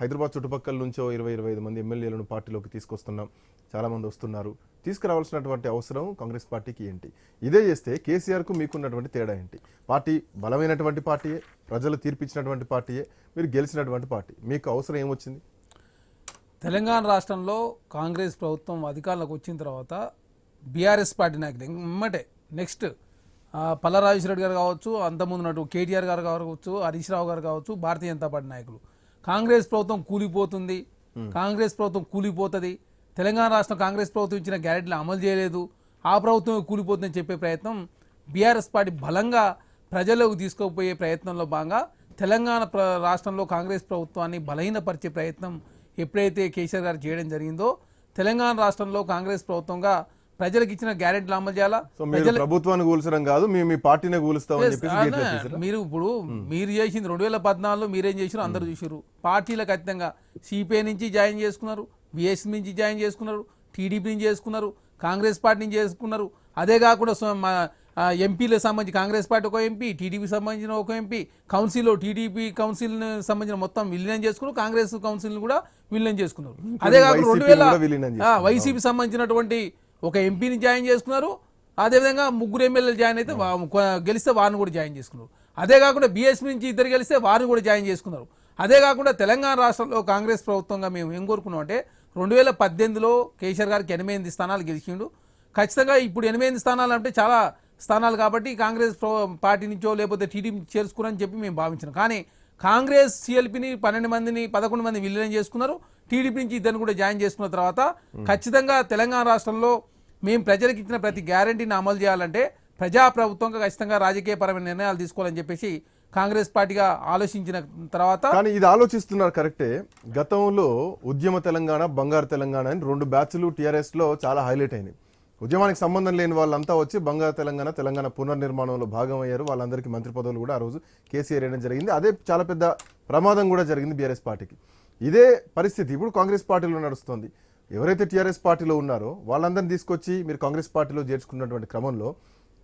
హైదరాబాద్ చుట్టుపక్కల నుంచో ఇరవై ఇరవై ఐదు మంది ఎమ్మెల్యేలను పార్టీలోకి తీసుకొస్తున్నాం. చాలామంది వస్తున్నారు. తీసుకురావాల్సినటువంటి అవసరం కాంగ్రెస్ పార్టీకి ఏంటి? ఇదే చేస్తే కేసీఆర్కు మీకున్నటువంటి తేడా ఏంటి? పార్టీ బలమైనటువంటి పార్టీయే ప్రజలు తీర్పిచ్చినటువంటి పార్టీయే మీరు గెలిచినటువంటి పార్టీ. మీకు అవసరం ఏమొచ్చింది? తెలంగాణ రాష్ట్రంలో కాంగ్రెస్ ప్రభుత్వం అధికారంలోకి వచ్చిన తర్వాత బీఆర్ఎస్ పార్టీ నాయకులు ఎమ్మటే నెక్స్ట్ పల్లరాజేశ్వర రెడ్డి గారు కావచ్చు అంతకుముందు నటు కేటీఆర్ గారు కావచ్చు హరీష్ రావు గారు కావచ్చు భారతీయ జనతా పార్టీ నాయకులు. కాంగ్రెస్ ప్రభుత్వం కూలిపోతుంది. కాంగ్రెస్ ప్రభుత్వం కూలిపోతుంది. తెలంగాణ రాష్ట్రం కాంగ్రెస్ ప్రభుత్వం ఇచ్చిన గ్యారెంటీలు అమలు చేయలేదు. ఆ ప్రభుత్వం కూలిపోతుందని చెప్పే ప్రయత్నం బీఆర్ఎస్ పార్టీ బలంగా ప్రజలకు తీసుకుపోయే ప్రయత్నంలో భాగంగా తెలంగాణ రాష్ట్రంలో కాంగ్రెస్ ప్రభుత్వాన్ని బలహీనపరిచే ప్రయత్నం ఎప్పుడైతే కేసీఆర్ గారు చేయడం జరిగిందో తెలంగాణ రాష్ట్రంలో కాంగ్రెస్ ప్రభుత్వంగా ప్రజలకు ఇచ్చిన గ్యారెంటీలు అమలు చేయాలా? సో మీరు ప్రభుత్వాన్ని కూల్చడం కాదు మేము మీ పార్టీనే కూలుస్తామని చెప్పేసి? మీరు ఇప్పుడు మీరు చేసింది రెండు వేల పద్నాలుగులో మీరేం చేసారు అందరూ చూసారు పార్టీలకు ఖచ్చితంగా సిపిఐ నుంచి జాయిన్ చేసుకున్నారు బిఎస్ నుంచి జాయిన్ చేసుకున్నారు టీడీపీ నుంచి చేసుకున్నారు కాంగ్రెస్ పార్టీ నుంచి చేసుకున్నారు. అదే కాకుండా ఎంపీలకు సంబంధించి కాంగ్రెస్ పార్టీ ఒక ఎంపీ టీడీపీ సంబంధించిన ఒక ఎంపీ కౌన్సిల్లో టీడీపీ కౌన్సిల్ సంబంధించిన మొత్తం విలీనం చేసుకున్నారు కాంగ్రెస్ కౌన్సిల్ కూడా విలీనం చేసుకున్నారు. అదే కాకుండా రెండు వేల వైసీపీ సంబంధించినటువంటి ఒక ఎంపీని జాయిన్ చేసుకున్నారు. అదేవిధంగా ముగ్గురు ఎమ్మెల్యేలు జాయిన్ అయితే గెలిస్తే వారిని కూడా జాయిన్ చేసుకున్నారు. అదే కాకుండా బీఎస్పీ నుంచి ఇద్దరు గెలిస్తే వారిని కూడా జాయిన్ చేసుకున్నారు. అదే కాకుండా తెలంగాణ రాష్ట్రంలో కాంగ్రెస్ ప్రభుత్వంగా మేము ఏం కోరుకున్నాం అంటే రెండు వేల పద్దెనిమిదిలో కేసీఆర్ గారికి ఎనిమిది స్థానాలు గెలిచిండు. ఖచ్చితంగా ఇప్పుడు ఎనిమిది స్థానాలు అంటే చాలా స్థానాలు కాబట్టి కాంగ్రెస్ ప్ర- పార్టీ నుంచో లేకపోతే టీడీపీ చేర్చుకున్నారని చెప్పి మేము భావించినాం. కానీ కాంగ్రెస్ సిఎల్పిని పన్నెండు మందిని పదకొండు మంది విలీనం చేసుకున్నారు. టీడీపీ నుంచి ఇద్దరిని కూడా జాయిన్ చేసుకున్న తర్వాత ఖచ్చితంగా తెలంగాణ రాష్ట్రంలో మేము ప్రజలకు ఇచ్చిన ప్రతి గ్యారంటీని అమలు చేయాలంటే ప్రజాప్రభుత్వంగా ఖచ్చితంగా రాజకీయపరమైన నిర్ణయాలు తీసుకోవాలని చెప్పేసి కాంగ్రెస్ పార్టీగా ఆలోచించిన తర్వాత కానీ ఇది ఆలోచిస్తున్నారు కరెక్టే. గతంలో ఉద్యమ తెలంగాణ బంగారు తెలంగాణ అని రెండు బ్యాచ్లు టీఆర్ఎస్లో చాలా హైలైట్ అయినాయి. ఉద్యమానికి సంబంధం లేని వాళ్ళంతా వచ్చి బంగారు తెలంగాణ తెలంగాణ పునర్నిర్మాణంలో భాగమయ్యారు. వాళ్ళందరికీ మంత్రి పదవులు కూడా ఆ రోజు కేసీఆర్ వేయడం జరిగింది. అదే చాలా పెద్ద ప్రమాదం కూడా జరిగింది బీఆర్ఎస్ పార్టీకి. ఇదే పరిస్థితి ఇప్పుడు కాంగ్రెస్ పార్టీలో నడుస్తుంది. ఎవరైతే టీఆర్ఎస్ పార్టీలో ఉన్నారో వాళ్ళందరినీ తీసుకొచ్చి మీరు కాంగ్రెస్ పార్టీలో చేర్చుకున్నటువంటి క్రమంలో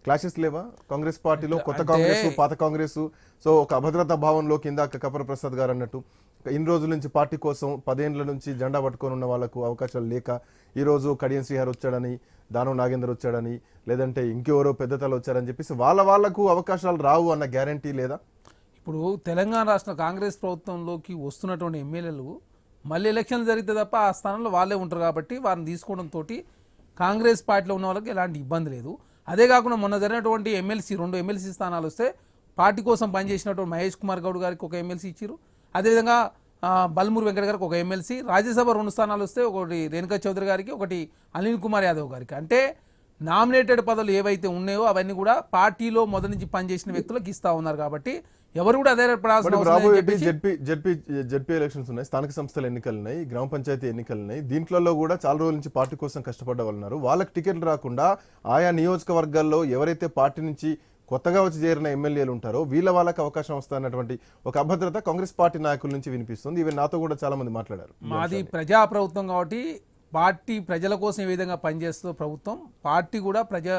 క్లాషెస్ లేవా? కాంగ్రెస్ పార్టీలో కొత్త కాంగ్రెస్ పాత కాంగ్రెస్ సో ఒక అభద్రతా భావంలో కింద కపర ప్రసాద్ గారు అన్నట్టు ఇన్ని రోజుల నుంచి పార్టీ కోసం పదేండ్ల నుంచి జెండా పట్టుకొని ఉన్న వాళ్ళకు అవకాశాలు లేక ఈ రోజు కడియం శ్రీహర్ వచ్చాడని దానం నాగేందర్ వచ్చాడని లేదంటే ఇంకెవరో పెద్దతలు వచ్చారని చెప్పేసి వాళ్ళ వాళ్ళకు అవకాశాలు రావు అన్న గ్యారంటీ లేదా? ఇప్పుడు తెలంగాణ రాష్ట్ర కాంగ్రెస్ ప్రభుత్వంలోకి వస్తున్నటువంటి ఎమ్మెల్యేలు మళ్ళీ ఎలక్షన్లు జరిగితే తప్ప ఆ స్థానంలో వాళ్ళే ఉంటారు కాబట్టి వారిని తీసుకోవడంతో కాంగ్రెస్ పార్టీలో ఉన్న వాళ్ళకి ఎలాంటి ఇబ్బంది లేదు. అదే కాకుండా మొన్న జరిగినటువంటి ఎమ్మెల్సీ రెండు ఎమ్మెల్సీ స్థానాలు వస్తే పార్టీ కోసం పనిచేసినటువంటి మహేష్ కుమార్ గౌడ్ గారికి ఒక ఎమ్మెల్సీ ఇచ్చారు అదేవిధంగా ఆ, బల్మూరు వెంకట గారికి ఒక ఎమ్మెల్సీ రాజ్యసభ రెండు స్థానాలు వస్తే ఒకటి రేణుకా చౌదరి గారికి ఒకటి అనిల్ కుమార్ యాదవ్ గారికి. అంటే నామినేటెడ్ పదవులు ఏవైతే ఉన్నాయో అవన్నీ కూడా పార్టీలో మొదటి నుంచి పనిచేసిన వ్యక్తులకు ఇస్తూ ఉన్నారు కాబట్టి ఎవరు కూడా అదే జడ్పీ జడ్పీ జడ్పీ ఎలక్షన్స్ ఉన్నాయి. స్థానిక సంస్థల ఎన్నికలు ఉన్నాయి. గ్రామ పంచాయతీ ఎన్నికలు ఉన్నాయి. దీంట్లో కూడా చాలా రోజుల నుంచి పార్టీ కోసం కష్టపడ్డ వాళ్ళు ఉన్నారు. వాళ్ళకి టికెట్లు రాకుండా ఆయా నియోజకవర్గాల్లో ఎవరైతే పార్టీ నుంచి కొత్తగా వచ్చి చేరిన ఎమ్మెల్యేలు ఉంటారో వీళ్ళ వాళ్ళకి అవకాశం వస్తాయన్నటువంటి ఒక అభద్రత కాంగ్రెస్ పార్టీ నాయకుల నుంచి వినిపిస్తుంది. ఇవి నాతో కూడా చాలా మంది మాట్లాడారు. మాది ప్రజా ప్రభుత్వం కాబట్టి పార్టీ ప్రజల కోసం ఏ విధంగా పనిచేస్తుందో ప్రభుత్వం పార్టీ కూడా ప్రజా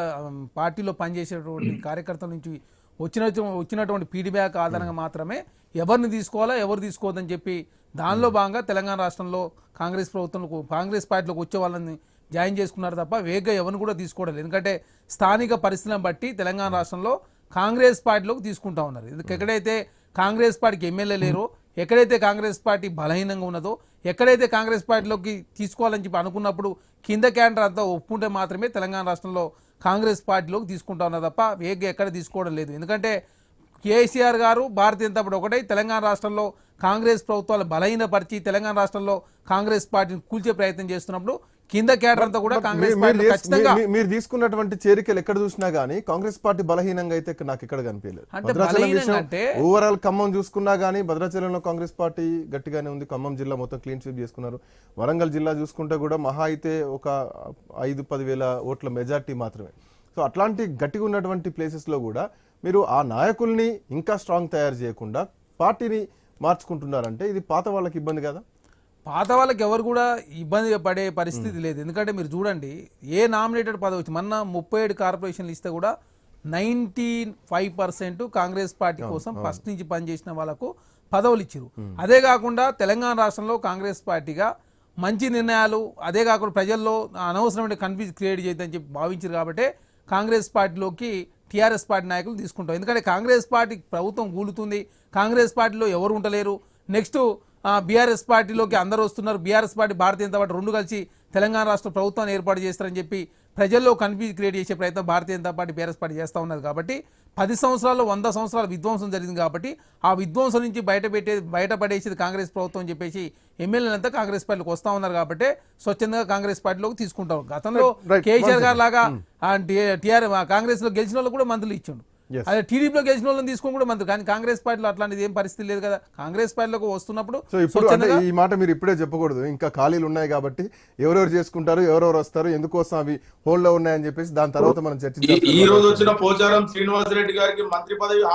పార్టీలో పనిచేసేటువంటి కార్యకర్తల నుంచి వచ్చిన వచ్చినటువంటి ఫీడ్బ్యాక్ ఆధారంగా మాత్రమే ఎవరిని తీసుకోవాలా ఎవరు తీసుకోవద్దని చెప్పి దానిలో భాగంగా తెలంగాణ రాష్ట్రంలో కాంగ్రెస్ ప్రభుత్వంలో కాంగ్రెస్ పార్టీలోకి వచ్చే వాళ్ళని జాయిన్ చేసుకున్నారు తప్ప వేగంగా ఎవరిని కూడా తీసుకోవడం ఎందుకంటే స్థానిక పరిస్థితులను బట్టి తెలంగాణ రాష్ట్రంలో కాంగ్రెస్ పార్టీలోకి తీసుకుంటా ఉన్నారు. ఎక్కడైతే కాంగ్రెస్ పార్టీకి ఎమ్మెల్యే లేరో ఎక్కడైతే కాంగ్రెస్ పార్టీ బలహీనంగా ఉన్నదో ఎక్కడైతే కాంగ్రెస్ పార్టీలోకి తీసుకోవాలని చెప్పి అనుకున్నప్పుడు కింద క్యాండర్ అంతా ఒప్పుకుంటే మాత్రమే తెలంగాణ రాష్ట్రంలో కాంగ్రెస్ పార్టీలోకి తీసుకుంటా ఉన్నారు తప్ప వేగంగా ఎక్కడ తీసుకోవడం లేదు. ఎందుకంటే కేసీఆర్ గారు భారతీయ జనతా పార్టీ ఒకటై. తెలంగాణ రాష్ట్రంలో కాంగ్రెస్ ప్రభుత్వాలు బలహీనపరిచి తెలంగాణ రాష్ట్రంలో కాంగ్రెస్ పార్టీని కూల్చే ప్రయత్నం చేస్తున్నప్పుడు కింద క్యాడర్ అంతా కూడా కాంగ్రెస్ మీరు- పార్టీ మీరు ఖచ్చితంగా మీ- మీరు తీసుకున్నటువంటి చేరికలు ఎక్కడ చూసినా గానీ కాంగ్రెస్ పార్టీ బలహీనంగా అయితే నాకు ఎక్కడ కనిపించలేదు. అంటే భద్రాచలం ఓవరాల్ ఖమ్మం చూసుకున్నా గానీ భద్రాచలంలో కాంగ్రెస్ పార్టీ గట్టిగానే ఉంది. ఖమ్మం జిల్లా మొత్తం క్లీన్ స్వీప్ చేసుకున్నారు. వరంగల్ జిల్లా చూసుకుంటే కూడా మహా అయితే ఒక ఐదు పది వేల ఓట్ల మెజార్టీ మాత్రమే. సో అట్లాంటి గట్టిగా ఉన్నటువంటి ప్లేసెస్లో కూడా మీరు ఆ నాయకుల్ని ఇంకా స్ట్రాంగ్ తయారు చేయకుండా పార్టీని మార్చుకుంటున్నారంటే ఇది పాత వాళ్ళకి ఇబ్బంది కదా? పాత వాళ్ళకి ఎవరు కూడా ఇబ్బంది పడే పరిస్థితి లేదు. ఎందుకంటే మీరు చూడండి ఏ నామినేటెడ్ పదవి వచ్చి మొన్న ముప్పై ఏడు కార్పొరేషన్లు ఇస్తే కూడా ninety five percent Congress party కోసం ఫస్ట్ నుంచి పనిచేసిన వాళ్ళకు పదవులు ఇచ్చారు అదే కాకుండా తెలంగాణ రాష్ట్రంలో కాంగ్రెస్ పార్టీగా మంచి నిర్ణయాలు అదే కాకుండా ప్రజల్లో అనవసరమైన కన్ఫ్యూజ్ క్రియేట్ చేయొద్దని చెప్పి భావించారు కాబట్టి కాంగ్రెస్ పార్టీలోకి టీఆర్ఎస్ పార్టీ నాయకులు తీసుకుంటాం. ఎందుకంటే కాంగ్రెస్ పార్టీ ప్రభుత్వం కూలుతుంది. కాంగ్రెస్ పార్టీలో ఎవరు ఉండలేరు. నెక్స్ట్ బీఆర్ఎస్ పార్టీలోకి అందరూ వస్తున్నారు. BRS party Bharatiya Janata party రెండు కలిసి తెలంగాణ రాష్ట్ర ప్రభుత్వాన్ని ఏర్పాటు చేస్తారని చెప్పి ప్రజల్లో కన్ఫ్యూజ్ క్రియేట్ చేసే ప్రయత్నం Bharatiya Janata party BRS party చేస్తూ ఉన్నది కాబట్టి పది సంవత్సరాల్లో వంద సంవత్సరాల విధ్వంసం జరిగింది కాబట్టి ఆ విధ్వంసం నుంచి బయట పెట్టే బయటపడేసేది కాంగ్రెస్ ప్రభుత్వం అని చెప్పేసి ఎమ్మెల్యేలంతా కాంగ్రెస్ పార్టీలోకి వస్తూ ఉన్నారు కాబట్టి స్వచ్ఛందంగా కాంగ్రెస్ పార్టీలోకి తీసుకుంటారు గతంలో. కేసీఆర్ గారు లాగా టీఆర్ కాంగ్రెస్లో గెలిచిన వాళ్ళు కూడా మంత్రులు ఇచ్చిండు. అదే టీడీపీలో గెలిచిన వాళ్ళని తీసుకొని కూడా మంత్రులు కానీ కాంగ్రెస్ పార్టీలో అట్లాంటిది ఏం పరిస్థితి లేదు కదా. కాంగ్రెస్ పార్టీలోకి వస్తున్నప్పుడు సో ఇప్పుడు ఈ మాట మీరు ఇప్పుడే చెప్పకూడదు. ఇంకా ఖాళీలు ఉన్నాయి కాబట్టి ఎవరెవరు చేసుకుంటారు ఎవరెవరు వస్తారు ఎందుకోసం అవి హోల్డ్లో ఉన్నాయని చెప్పేసి దాని తర్వాత మనం చర్చించాలి ఈ రోజు వచ్చిన పోచారం శ్రీనివాసరెడ్డి గారికి మంత్రి పదవి